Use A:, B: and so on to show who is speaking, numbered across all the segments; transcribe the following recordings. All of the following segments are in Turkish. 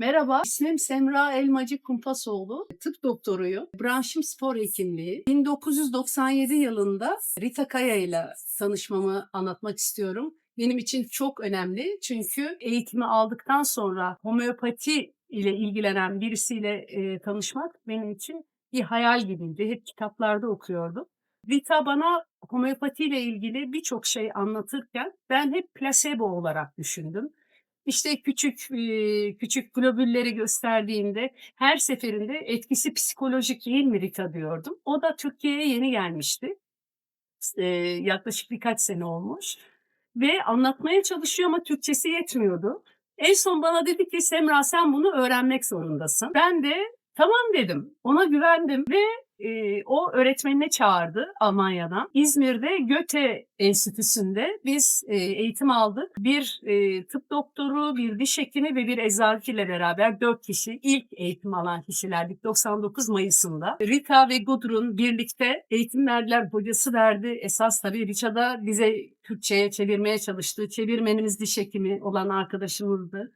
A: Merhaba, ismim Semra Elmacı Kumpasoğlu. Tıp doktoruyum. Branşım spor hekimliği. 1997 yılında Rita Kaya ile tanışmamı anlatmak istiyorum. Benim için çok önemli çünkü eğitimi aldıktan sonra homeopati ile ilgilenen birisiyle e, tanışmak benim için bir hayal gibiydi. Hep kitaplarda okuyordum. Rita bana homeopati ile ilgili birçok şey anlatırken ben hep plasebo olarak düşündüm. İşte küçük küçük globülleri gösterdiğinde her seferinde etkisi psikolojik değil mi Rita diyordum. O da Türkiye'ye yeni gelmişti. Yaklaşık birkaç sene olmuş ve anlatmaya çalışıyor ama Türkçesi yetmiyordu. En son bana dedi ki "Semra sen bunu öğrenmek zorundasın." Ben de "Tamam." dedim. Ona güvendim ve, eee, o öğretmenini çağırdı Almanya'dan. İzmir'de Goethe Enstitüsü'nde biz, eee, eğitim aldık. Bir, eee, tıp doktoru, bir diş hekimi ve bir eczacıyla beraber 4 kişi ilk eğitim alan kişilerdik 99 Mayıs'ında. Rita ve Gudrun birlikte eğitim verdiler, hocası verdi. Esas tabii Rita da bize Türkçe'ye çevirmeye çalıştı. Çevirmenimiz diş hekimi olan arkadaşımızdı.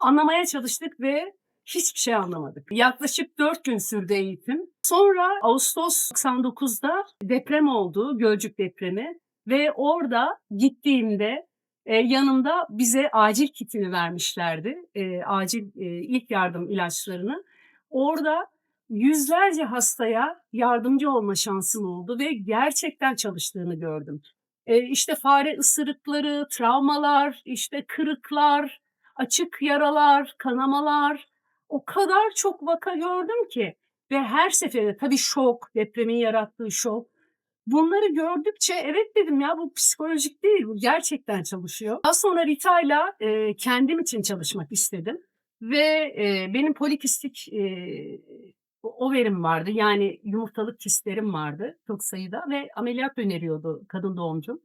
A: Anlamaya çalıştık ve hiçbir şey anlamadık. Yaklaşık 4 gün sürdü eğitim. Sonra Ağustos 99'da deprem oldu, Gölcük depremi ve orada gittiğimde, eee, yanımda bize acil kitini vermişlerdi. Eee, acil, eee, ilk yardım ilaçlarını. Orada yüzlerce hastaya yardımcı olma şansım oldu ve gerçekten çalıştığını gördüm. Eee, işte fare ısırıkları, travmalar, işte kırıklar, açık yaralar, kanamalar, o kadar çok vaka gördüm ki ve her seferinde tabii şok, depremin yarattığı şok. Bunları gördükçe evet dedim ya bu psikolojik değil, bu gerçekten çalışıyor. Daha sonra Rita'yla, eee, kendim için çalışmak istedim ve, eee, benim polikistik, o overim vardı. Yani yumurtalık kistlerim vardı çok sayıda ve ameliyat öneriyordu kadın doğumcum.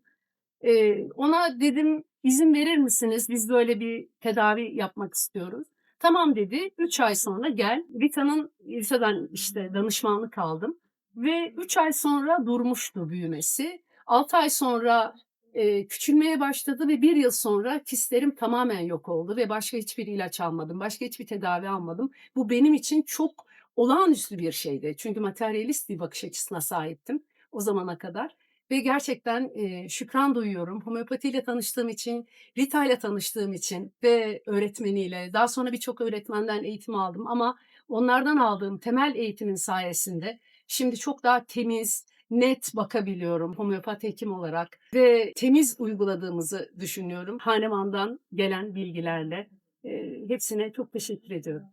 A: Eee, ona dedim, "İzin verir misiniz? Biz böyle bir tedavi yapmak istiyoruz." "Tamam." dedi. 3 ay sonra gel. Rita'nın Rita'dan işte danışmanlık aldım ve 3 ay sonra durmuştu büyümesi. 6 ay sonra, eee, küçülmeye başladı ve 1 yıl sonra kistlerim tamamen yok oldu ve başka hiçbir ilaç almadım. Başka hiçbir tedavi almadım. Bu benim için çok olağanüstü bir şeydi. Çünkü materyalist bir bakış açısına sahiptim o zamana kadar ve gerçekten, eee, şükran duyuyorum. Homeopatiyle tanıştığım için, Rita'yla tanıştığım için ve öğretmeniyle. Daha sonra birçok öğretmenden eğitim aldım ama onlardan aldığım temel eğitimin sayesinde şimdi çok daha temiz, net bakabiliyorum homeopat hekim olarak ve temiz uyguladığımızı düşünüyorum Hahnemann'dan gelen bilgilerle. Eee, hepsine çok teşekkür ediyorum.